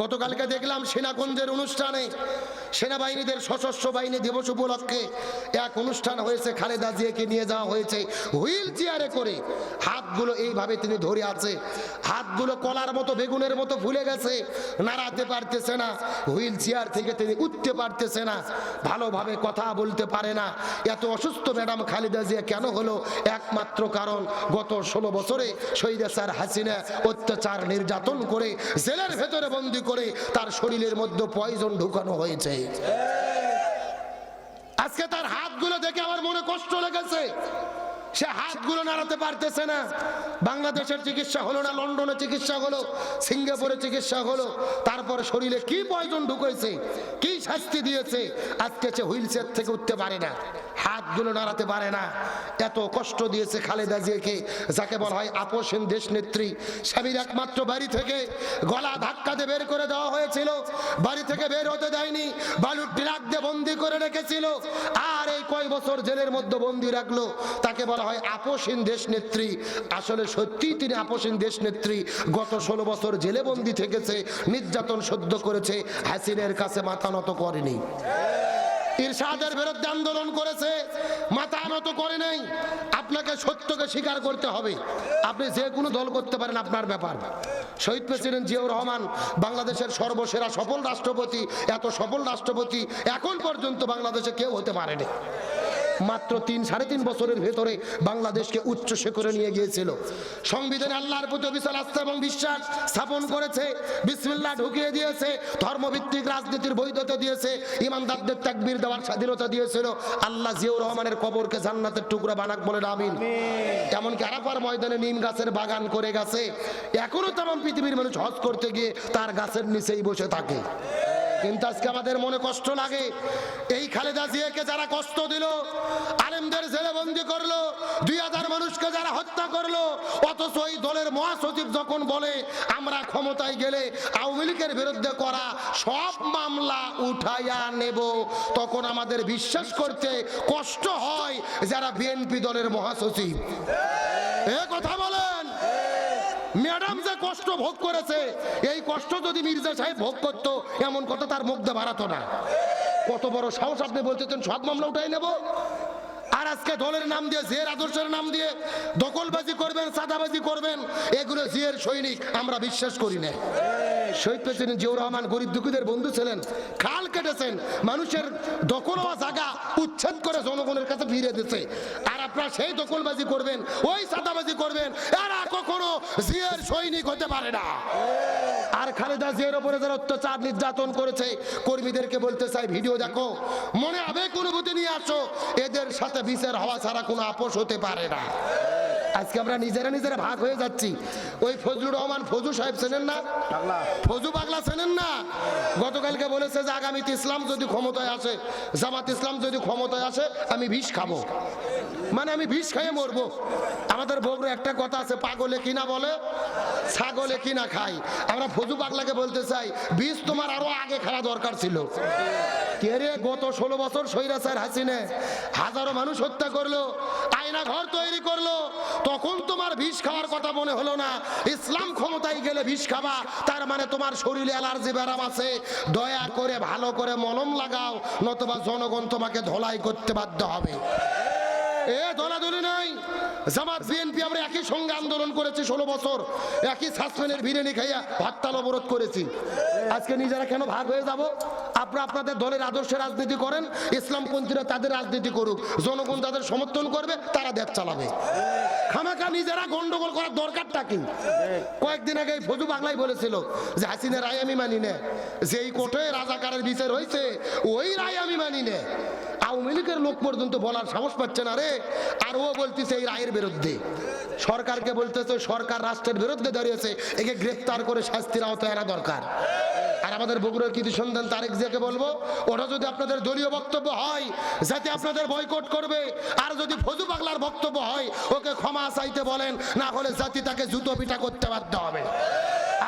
গতকালকে দেখলাম সেনাকুঞ্জের অনুষ্ঠানে সেনাবাহিনীদের সশস্ত্র বাহিনী দিবস উপলক্ষে এক অনুষ্ঠান হয়েছে, খালেদা জিয়াকে নিয়ে যাওয়া হয়েছে, হুইল চেয়ারে করে। হাতগুলো এইভাবে তিনি ধরে আছে, হাতগুলো কলার মতো, বেগুনের মতো ফুলে গেছে, নাড়াতে পারতেছে না, হুইল চেয়ার থেকে তিনি উঠতে পারতেছে না, ভালোভাবে কথা বলতে পারে না। এত অসুস্থ ম্যাডাম খালেদা জিয়া কেন হলো? একমাত্র কারণ, গত ষোলো বছরে শহীদ স্যার হাসিনা অত্যাচার নির্যাতন করে জেলের ভেতরে বন্দি করে তার শরীরের মধ্যে পয়জন ঢুকানো হয়েছে। আজকে তার হাতগুলো দেখে আমার মনে কষ্ট লেগেছে। সে হাতগুলো নাড়াতে পারতেছে না। বাংলাদেশের চিকিৎসা হলো না, লন্ডনে চিকিৎসা হলো, সিঙ্গাপুরে চিকিৎসা হলো। তারপর শরীরে কি পয়জন ঢুকেছে, কি শাস্তি দিয়েছে, আজকে সে হুইল থেকে উঠতে পারে না। হাতগুলো নাড়াতে পারে না। এত কষ্ট দিয়েছে খালেদা জিয়াকে, যাকে বলা হয় আপোষহীন দেশ নেত্রী স্বামীর একমাত্র বাড়ি থেকে গলা ধাক্কাতে বের করে দেওয়া হয়েছিল। বাড়ি থেকে বের হতে দেয়নি। বালুর ট্রাক দিয়ে বন্দি করে রেখেছিল। আর এই কয় বছর জেলের মধ্যে বন্দি রাখল, তাকে বলা হয় আপোষহীন দেশ নেত্রী আসলে সত্যিই তিনি আপোষহীন দেশ নেত্রী গত ষোলো বছর জেলে বন্দি থেকেছে, নির্যাতন সহ্য করেছে, হাসিনের কাছে মাথা নত করেনি। ইরশাদের বিরুদ্ধে আন্দোলন করেছে, মাথা নত করে নাই। আপনাকে সত্যকে স্বীকার করতে হবে। আপনি যে কোনো দল করতে পারেন, আপনার ব্যাপার। শহীদ প্রেসিডেন্ট জিয়াউর রহমান বাংলাদেশের সর্বসেরা সফল রাষ্ট্রপতি, এত সফল রাষ্ট্রপতি এখন পর্যন্ত বাংলাদেশে কেউ হতে পারেনি। মাত্র তিন সাড়ে তিন বছরের ভেতরে বাংলাদেশকে উচ্চ শেখরে নিয়ে গিয়েছিল। সংবিধানে আল্লাহর প্রতি বিশাল আস্থা এবং বিশ্বাস স্থাপন করেছে বিসমিল্লাহ ঢুকিয়ে দিয়েছে ধর্মভিত্তিক রাজনীতির বৈধতা দিয়েছে ইমানদারদের তাকবীর দেওয়ার স্বাধীনতা দিয়েছিল। আল্লাহ জিয়াউর রহমানের কবরকে জান্নাতের টুকরা বানাক বলে আমিন। এমনকি আরাফার ময়দানে নিম গাছের বাগান করে গেছে। এখনও তেমন পৃথিবীর মানুষ হজ করতে গিয়ে তার গাছের নিচেই বসে থাকে। কিন্তু আজকে আমাদের মনে কষ্ট লাগে। এই খালেদা জিয়াকে যারা কষ্ট দিল, আলেমদের জেলে বন্দি করল, দুই হাজার মানুষকে যারা হত্যা করল, অথচ ওই দলের মহাসচিব যখন বলে, আমরা ক্ষমতায় গেলে আওয়ামী লীগের বিরুদ্ধে করা সব মামলা উঠাইয়া নেব। তখন আমাদের বিশ্বাস করতে কষ্ট হয় যারা বিএনপি দলের মহাসচিব। এ কথা বলেন ম্যাডাম যে কষ্ট ভোগ করেছে, এই কষ্ট যদি মির্জা সাহেব ভোগ করত, এমন কথা তার মুখ দিয়ে বাড়াতো না। কত বড় সাহস আপনি বলতেছেন সব মামলা উঠাই নেব? আর আজকে দলের নাম দিয়ে, জিয়ের আদর্শের নাম দিয়ে দখলবাজি করবেন, সাদাবাজি করবেন, এগুলো জিয়ের সৈনিক, আমরা বিশ্বাস করি না। শহীদ প্রেসিডেন্ট জিয়াউর রহমান গরিব দুঃখীদের বন্ধু ছিলেন, খাল কেটেছেন, মানুষের দখল হওয়া জায়গা উচ্ছেদ করে জনগণের কাছে ফিরে দিচ্ছে আর আপনারা সেই দখলবাজি করবেন, ওই সাদাবাজি করবেন, এরা কখনো জিয়ের সৈনিক হতে পারে না। আর খালেদা জিয়ার উপরে যারা অত্যাচার নির্যাতন করেছে, কর্মীদেরকে বলতে চাই, ভিডিও দেখো, মনে আবেগ অনুভূতি নিয়ে আসো, এদের সাথে বিচার হওয়া ছাড়া কোনো আপোষ হতে পারে না। আজকে আমরা নিজেরা নিজেরা ভাগ হয়ে যাচ্ছি। ওই ফজলুর রহমান ফজু সাহেব চেনেন না? ফজু পাগলা চেনেন না? গতকালকে বলেছে যে আগামীতে ইসলাম যদি ক্ষমতায় আসে জামাত ইসলাম যদি ক্ষমতায় আসে আমি বিষ খাব। মানে আমি বিষ খেয়ে মরবো। আমাদের বগুড়া একটা কথা আছে পাগলে কিনা বলে ছাগলে কিনা খাই আমরা ফজু পাগলাকে বলতে চাই বিষ তোমার আরও আগে খাওয়া দরকার ছিল। কে রে গত ষোলো বছর সৈরা স্যার হাসিনে? হাজারো মানুষ হত্যা করল, আয়না ঘর তৈরি করল, তখন তোমার বিষ খাওয়ার কথা মনে হলো না। ইসলাম ক্ষমতায় গেলে বিষ খাবা, তার মানে তোমার শরীরে অ্যালার্জি ব্যারাম আছে। দয়া করে, ভালো করে মলম লাগাও, নতবা জনগণ তোমাকে ধলাই করতে বাধ্য হবে। এ দলাদলি নাই। জামাত, বিএনপি আমরা একই সঙ্গে আন্দোলন করেছি ষোলো বছর। একই সাসপেনের বিরিয়ানি খাইয়া ভাততাল অবরোধ করেছি। আজকে নিজেরা কেন ভাগ হয়ে যাব? আপনারা আপনাদের দলের আদর্শে রাজনীতি করেন, ইসলামপন্থীরা তাদের রাজনীতি করুক। জনগণ তাদের সমর্থন করবে, তারা দেশ চালাবে। খামাকা নিজেরা গন্ডগোল করার দরকারটা কি? কয়েকদিন আগে ফজু বাংলাই বলেছিল যে হাসিনের রায় আমি মানি না। যেই কোর্টে রাজাকারের বিচার হয়েছে, ওই রায় আমি মানি না। আওয়ামী লীগের লোক পর্যন্ত বলার সাহস পাচ্ছে না রে। আর ও বলতেছে এই রায়ের বিরুদ্ধে। সরকারকে বলতেছে সরকার রাষ্ট্রের বিরুদ্ধে দাঁড়িয়েছে। একে গ্রেফতার করে শাস্তির আওতায় আনা দরকার। আর আমাদের বগুড়ার কৃতি সন্ধান তারেক জিয়াকে বলব ওটা যদি আপনাদের দলীয় বক্তব্য হয়, যাতে আপনাদের বয়কট করবে, আর যদি ফজু পাগলার বক্তব্য হয়, ওকে ক্ষমা চাইতে বলেন, না হলে জাতি তাকে জুতো পিটা করতে বাধ্য হবে।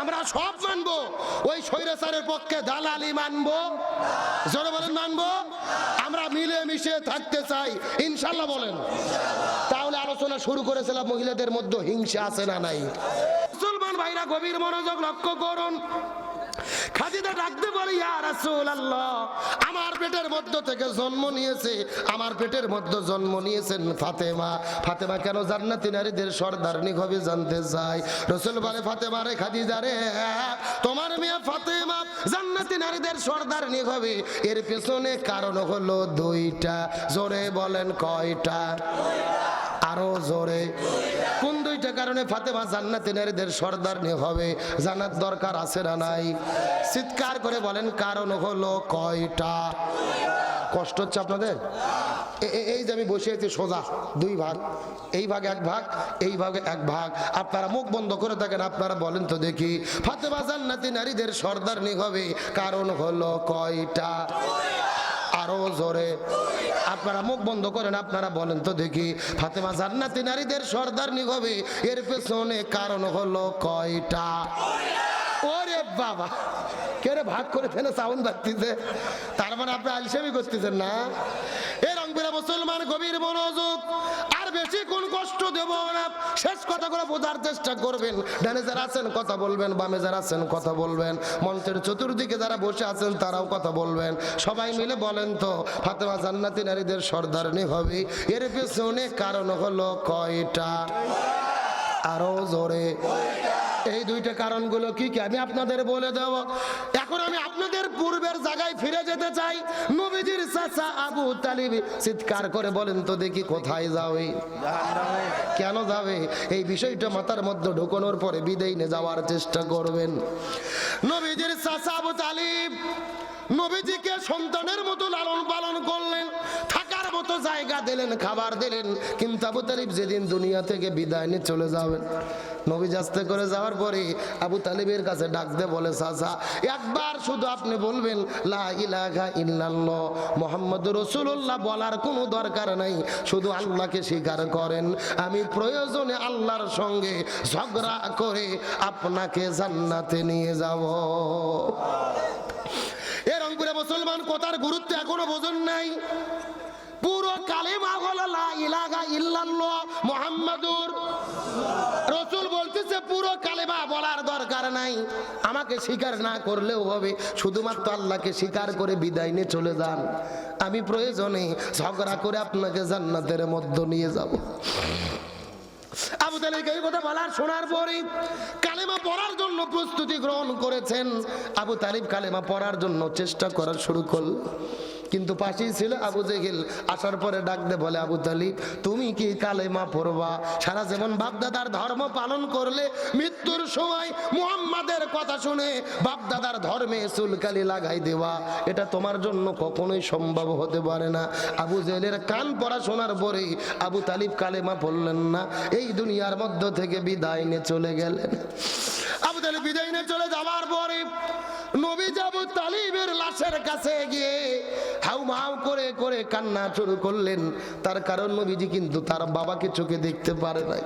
আমরা সব মানবো, ওই স্বৈরাচারের পক্ষে দালালি মানবো। জোরে বলেন, মানবো? আমরা মিলে মিশে থাকতে চাই, ইনশাল্লাহ বলেন। তাহলে আলোচনা শুরু করেছিলাম, মহিলাদের মধ্যে হিংসা আছে না নাই? মুসলমান ভাইরা, গভীর মনোযোগ লক্ষ্য করুন। খাদিজা ডাকতে বলে, ইয়া রাসূলুল্লাহ, আমার পেটের মধ্য থেকে জন্ম নিয়েছে, আমার পেটের মধ্যে জন্ম নিয়েছেন ফাতেমা। ফাতেমা কেন জান্নাতি নারীদের সর্দারনি হবে জানতে চাই রসুল বলে, ফাতেমা রে খাদিজা রে, তোমার মেয়ে ফাতেমা জান্নাতি নারীদের সর্দারনি হবে এর পেছনে কারণ হলো দুইটা। জোরে বলেন কয়টা? আরও জোরে। কোন দুইটা কারণে ফাতেমা জান্নাতি নারীদের সর্দারনি হবে জানার দরকার আছে না নাই? চিৎকার করে বলেন, কারণ হলো কয়টা? কষ্ট হচ্ছে আপনাদের? এই যে আমি বসে আছি সোজা, দুই ভাগ। এই ভাগে এক ভাগ, এই ভাগে এক ভাগ। আপনারা মুখ বন্ধ করে থাকেন, আপনারা বলেন তো দেখি। ফাতেমা জান্নাতি নারীদের সর্দারনি হবে কারণ হলো কয়টা? আরও জোরে। আপনারা মুখ বন্ধ করেন, আপনারা বলেন তো দেখি। ফাতেমা জান্নাতি নারীদের সর্দারনি হবে এর পেছনে কারণ হলো কয়টা? ওরে বাবা কেরে ভাগ করে ফেলে সাউন্ড বাজতেছে? তার মানে আপনি আলসেমি করতেছেন না? এ রংপুরে মুসলমান গভীর মনোযোগ বেশি কোন কষ্ট দেব না। শেষ কথাগুলো বোঝার চেষ্টা করবেন। ডানে যারা আছেন, কথা বলবেন, বামে যারা আছেন, কথা বলবেন। মঞ্চের চতুর্দিকে যারা বসে আছেন, তারাও কথা বলবেন। সবাই মিলে বলেন তো, ফাতেমা জান্নাতি নারীদের সর্দারনি হবে। এর পেছনে কারণ হলো কয়টা? আরও জোরে। এই দুইটা কারণগুলো কি কি? আমি আপনাদের বলে দেব। এখন আমি আপনাদের পূর্বের জায়গায় ফিরে যেতে চাই। নবীজির চাচা আবু তালিব চিৎকার করে বলেন, তো দেখি কোথায় যাবে? কেন যাবে? এই বিষয়টা মাথার মধ্যে ঢুকানোর পরে বিদেই নিয়ে যাওয়ার চেষ্টা করবেন। নবীজির চাচা আবু তালিব নবীজিকে সন্তানের মতো লালন পালন করলেন। মতো জায়গা দিলেন, খাবার দিলেন। কিন্তু আবু তালিব যেদিন দুনিয়া থেকে বিদায় নিয়ে চলে যাবেন, নবী যাস্তে করে যাওয়ার পরে আবু তালিবের কাছে ডাক দে বলে, চাচা, একবার শুধু আপনি বলবেন মোহাম্মদ রসুল্লাহ বলার কোনো দরকার নাই। শুধু আল্লাহকে স্বীকার করেন। আমি প্রয়োজনে আল্লাহর সঙ্গে ঝগড়া করে আপনাকে জান্নাতে নিয়ে যাব। এ রংপুরে মুসলমান কথার গুরুত্ব এখনও বোঝেন নাই। পুরো কালেমা হলো লা ইলাহা ইল্লাল্লাহ মুহাম্মাদুর রসুল বলতেছে, পুরো কালেমা বলার দরকার নাই। আমাকে স্বীকার না করলেও হবে। শুধুমাত্র আল্লাহকে স্বীকার করে বিদায় নিয়ে চলে যান। আমি প্রয়োজনে ঝগড়া করে আপনাকে জান্নাতের মধ্য নিয়ে যাব। আবু তালেব এই কথা বলার শোনার পরে কালেমা পড়ার জন্য প্রস্তুতি গ্রহণ করেছেন। আবু তালিব কালেমা পড়ার জন্য চেষ্টা করা শুরু করল। কিন্তু পাশেই ছিল আবু জেহেল। আসার পরে ডাক দে বলে, আবু তালিব, তুমি কি কালেমা পড়বা? সারা যেমন বাপদাদার ধর্ম পালন করলে মৃত্যুর সময় মুহাম্মাদের কথা শুনে বাপদাদার ধর্মে চুলকালি লাগাই দেওয়া। এটা তোমার জন্য কখনোই সম্ভব হতে পারে না। আবু জেহেলের কান পড়া শোনার পরে আবু তালিব কালেমা পড়লেন না। এই দুনিয়ার মধ্য থেকে বিদায় নিয়ে চলে গেলেন। আবু তালিব বিদায় নিয়ে চলে যাওয়ার পরে নবী আবু তালিবের লাশের কাছে গিয়ে হাউ মাউ করে করে কান্না শুরু করলেন। তার কারণ নবীজি কিন্তু তার বাবাকে চোখে দেখতে পারে নাই।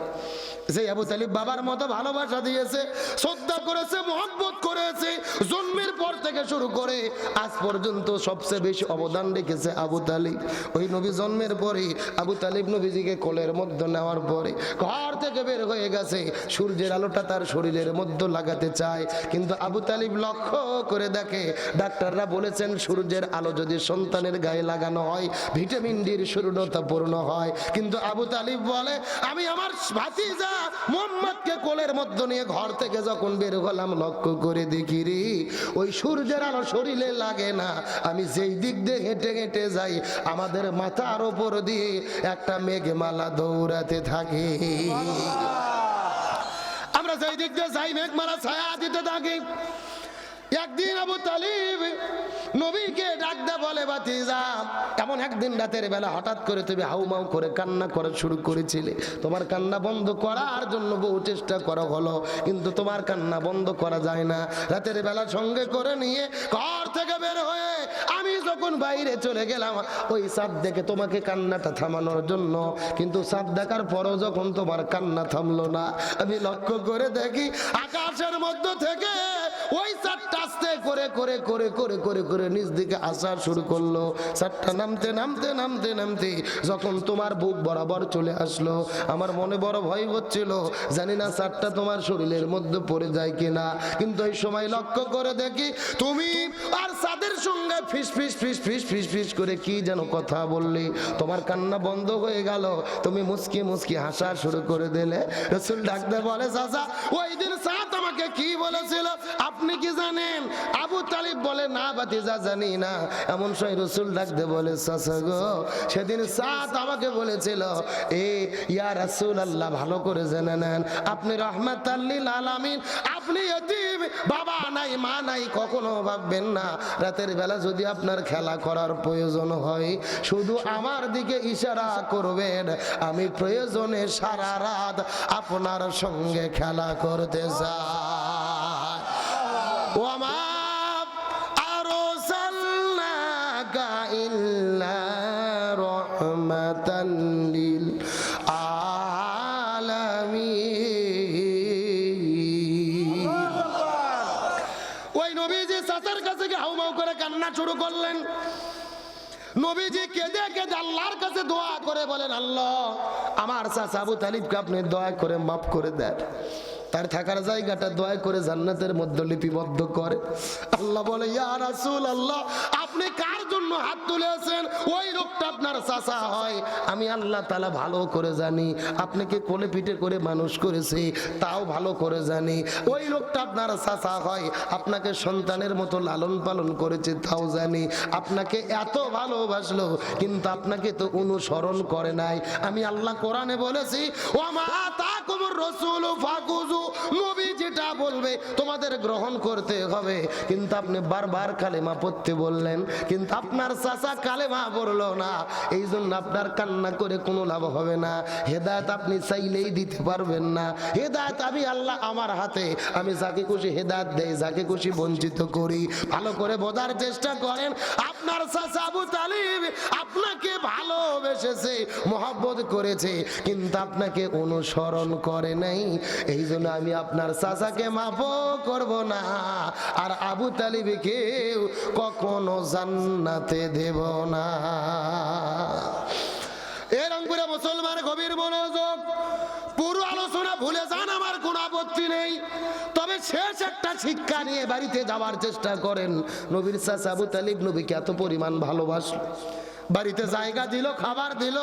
সেই আবু তালিব বাবার মতো ভালোবাসা দিয়েছে, শ্রদ্ধা করেছে, মহব্বত করেছে, জন্মের পর থেকে শুরু করে আজ পর্যন্ত সবচেয়ে বেশি অবদান রেখেছে আবু তালিব। ওই নবী জন্মের পরে আবু তালিব নবীজিকে কোলের মধ্যে নেওয়ার পরে ঘর থেকে বের হয়ে গেছে, সূর্যের আলোটা তার শরীরের মধ্যে লাগাতে চায়। কিন্তু আবু তালিব লক্ষ্য করে দেখে, ডাক্তাররা বলেছেন, সূর্যের আলো যদি সন্তানের গায়ে লাগানো হয়, ভিটামিন ডির শূন্যতা পূর্ণ হয়। কিন্তু আবু তালিব বলে, আমি আমার ভাতিজা মোহাম্মদকে কোলের মধ্যে নিয়ে ঘর থেকে যখন বের হলাম লক্ষ্য করে দেখি রে ওই সূর্যের আলো শরীরে লাগে না। আমি যেই দিক দিয়ে হেঁটে হেঁটে যাই আমাদের মাথার ওপর দিয়ে একটা মেঘমালা দৌড়াতে থাকে। আমরা যেই দিক দিয়ে যাই মেঘমালা ছায়া দিতে থাকি। একদিন আবু তালিব নবীকে ডাক দে বলে, বাতিজা, এমন একদিন রাতের বেলা হঠাৎ করে তুমি হাউমাউ করে কান্না করা শুরু করেছিলে। তোমার কান্না বন্ধ করার জন্য বহু চেষ্টা করা হলো, কিন্তু তোমার কান্না বন্ধ করা যায় না। রাতের বেলা সঙ্গে করে নিয়ে ঘর থেকে বের হয়ে আমি যখন বাইরে চলে গেলাম, ওই চাঁদ দেখে তোমাকে কান্নাটা থামানোর জন্য। কিন্তু চাঁদ দেখার পরও যখন তোমার কান্না থামলো না, আমি লক্ষ্য করে দেখি, আকাশের মধ্য থেকে ওই চারটা আস্তে করে করে করে করে করে করে নিচ দিকে আসা শুরু করল। চারটা নামতে নামতে নামতে নামতে যখন তোমার বুক বরাবর চলে আসলো, আমার মনে বড় ভয় হচ্ছিল। জানি না চারটা তোমার শরীরের মধ্যে পড়ে যায় কিনা, কিন্তু এই সময় লক্ষ্য করে দেখি তুমি আর সাদের সঙ্গে ফিস ফিস ফিস ফিস ফিস ফিস করে কি যেন কথা বললি। তোমার কান্না বন্ধ হয়ে গেল। তুমি মুসকি মুসকি হাসা শুরু করে দিলে। রসুল ডাকতে বলে, চাচা, ওই দিন সাত আমাকে কি বলেছিল? আপনি কি জানেন? আবু তালিব বলে, না বাতিজা জানি না। এমন সময় রসুল ডাকতে বলে, চাচা সেদিন সাত আমাকে বলেছিল, এ, ইয়া রাসূল আল্লাহ ভালো করে জেনে নেন। আপনি রহমাত আল্লিল আলামিন। আপনি এতিম, বাবা নাই, মা নাই, কখনো ভাববেন না। রাতের বেলা যদি আপনার খেলা করার প্রয়োজন হয়, শুধু আমার দিকে ইশারা করবেন। আমি প্রয়োজনে সারা রাত আপনার সঙ্গে খেলা করতে চাই। ওই নবীজি কাছে করে কান্না শুরু করলেন। নবীজি কাছে দোয়া করে বলেন, আল্লাহ, আমার চাচা আবু তালিবকে আপনি দয়া করে মাফ করে দেন। তার থাকার জায়গাটা দয়া করে জান্নাতের মধ্যে লিপিবদ্ধ করে। আল্লাহ বলে, ইয়া রাসূল আল্লাহ আপনি কার জন্য হাত তুলেছেন? ওই লোকটা আপনার চাচা হয়। আমি আল্লাহ তাআলা ভালো করে জানি আপনাকে কোলে পিঠে করে মানুষ করেছে? তাও ভালো করে জানি। ওই লোকটা আপনার চাচা হয়, আপনাকে সন্তানের মতো লালন পালন করেছে, তাও জানি। আপনাকে এত ভালোবাসলো, কিন্তু আপনাকে তো অনুসরণ করে নাই। আমি আল্লাহ কোরআনে বলেছি ও মা তাকুমুর রাসূলু ফাকুজু নবী যেটা বলবে তোমাদের গ্রহণ করতে হবে। কিন্তু আপনি বারবার কালেমা পড়তে বললেন, কিন্তু আপনার চাচা কালেমা পড়ল না। এই জন্য আপনার কান্না করে কোনো লাভ হবে না। হেদায়ত আপনি চাইলেই দিতে পারবেন না। হেদায়ত আমি আল্লাহ আমার হাতে। আমি যাকে খুশি হেদায়ত দেই, যাকে খুশি বঞ্চিত করি। ভালো করে বোঝার চেষ্টা করেন, আপনার চাচা আবু তালিব আপনাকে ভালোবেসেছে, মহব্বত করেছে, কিন্তু আপনাকে অনুসরণ করে নাই। এই জন্য আমি আপনার চাচাকে মাফও করব না, আর আবু তালিবকেও কখনো জান্নাতে দেব না। করে মুসলমান গভীর মনোযোগ, পুরো আলোচনা ভুলে যান, আমার কোনো আপত্তি নেই। তবে শেষ একটা শিক্ষা নিয়ে বাড়িতে যাওয়ার চেষ্টা করেন। নবীর চাচা আবু তালিব নবীকে এত পরিমাণ ভালোবাসলো। বাড়িতে জায়গা দিল, খাবার দিল,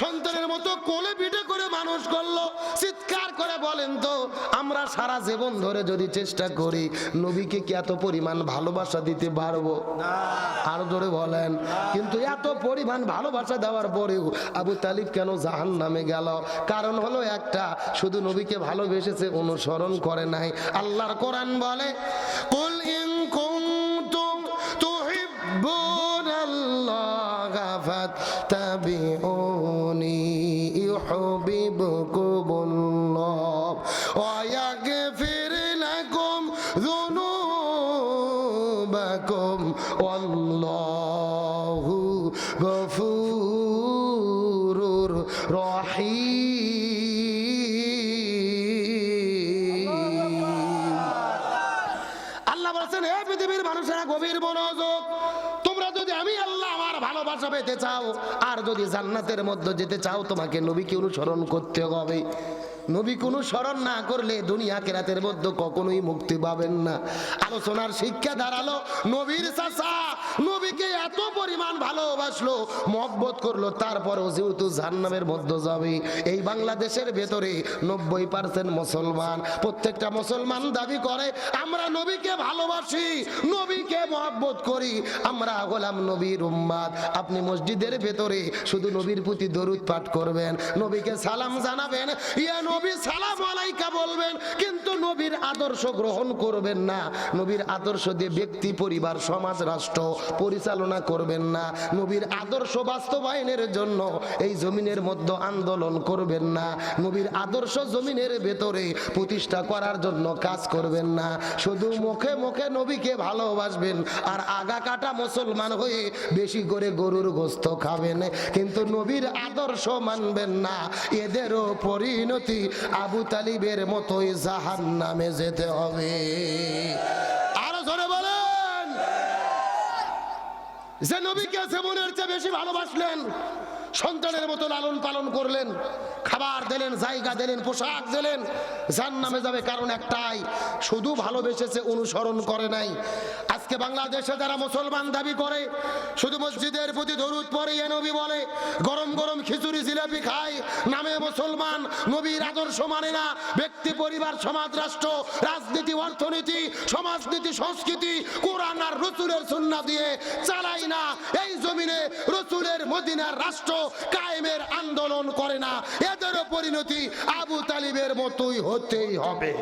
সন্তানের মতো কোলে পিঠে করে মানুষ করল। চিৎকার করে বলেন তো, আমরা সারা জীবন ধরে যদি চেষ্টা করি, নবীকে কি এত পরিমাণ ভালোবাসা দিতে পারব? আরও জোরে বলেন, কিন্তু এত পরিমাণ ভালোবাসা দেওয়ার পরেও আবু তালিব কেন জাহান নামে গেল? কারণ হলো একটা, শুধু নবীকে ভালোবেসেছে, অনুসরণ করে নাই। আল্লাহর কোরআন বলে, কুল ইন কুনতুম তুহিব্বুনাল্লাহা ফাত্তাবিউনি ভালোবাসা পেতে চাও আর যদি জান্নাতের মধ্যে যেতে চাও তোমাকে নবীকে অনুসরণ করতে হবে। নবী কোনো স্মরণ না করলে দুনিয়া কেরাতের মধ্যে কখনোই মুক্তি পাবেন না। আলোচনার শিক্ষা দাঁড়াল নবীর চাচা। নবীকে এত পরিমাণ ভালোবাসলো, মহব্বত করল, তারপরেও যেহেতু জান্নামের মধ্যে যাবে, এই বাংলাদেশের ভেতরে নব্বই পার্সেন্ট মুসলমান। প্রত্যেকটা মুসলমান দাবি করে, আমরা নবীকে ভালোবাসি, নবীকে মহব্বত করি, আমরা গোলাম নবীর উম্মাদ। আপনি মসজিদের ভেতরে শুধু নবীর প্রতি দরুদ পাঠ করবেন, নবীকে সালাম জানাবেন, ইয়া নবী সালাম আলাইকা বলবেন, কিন্তু নবীর আদর্শ গ্রহণ করবেন না। নবীর আদর্শ দিয়ে ব্যক্তি, পরিবার, সমাজ, রাষ্ট্র পরিচালনা করবেন না। নবীর আদর্শ বাস্তবায়নের জন্য এই জমিনের মধ্যে আন্দোলন করবেন না। নবীর আদর্শ জমিনের ভেতরে প্রতিষ্ঠা করার জন্য কাজ করবেন না। শুধু মুখে মুখে নবীকে ভালোবাসবেন আর আগা কাটা মুসলমান হয়ে বেশি করে গরুর গোস্ত খাবেন। কিন্তু নবীর আদর্শ মানবেন না। এদেরও পরিণতি আবু তালিবের মতোই জাহান নামে যেতে হবে। আরও ধরে বলেন। যে নবীকে চেয়ে বেশি ভালোবাসলেন সন্তানের মতো লালন পালন করলেন, খাবার দিলেন, জায়গা দিলেন, পোশাক দিলেন যার নামে যাবে কারণ একটাই, শুধু ভালোবেসেছে অনুসরণ করে নাই। আজকে বাংলাদেশে যারা মুসলমান দাবি করে, শুধু মসজিদের প্রতি দরুদ পরে নবী বলে, গরম গরম খিচুড়ি, জিলাপি খায়, নামে মুসলমান, নবীর আদর্শ মানে না, ব্যক্তি, পরিবার, সমাজ, রাষ্ট্র, রাজনীতি, অর্থনীতি, সমাজনীতি, সংস্কৃতি, কোরআন আর রসুলের সুন্না দিয়ে চালাই না। এই জমিনে রসুলের মদিনার রাষ্ট্র কায়েমের আন্দোলন করে না। এদেরও পরিণতি আবু তালিবের মতোই হতেই হবে।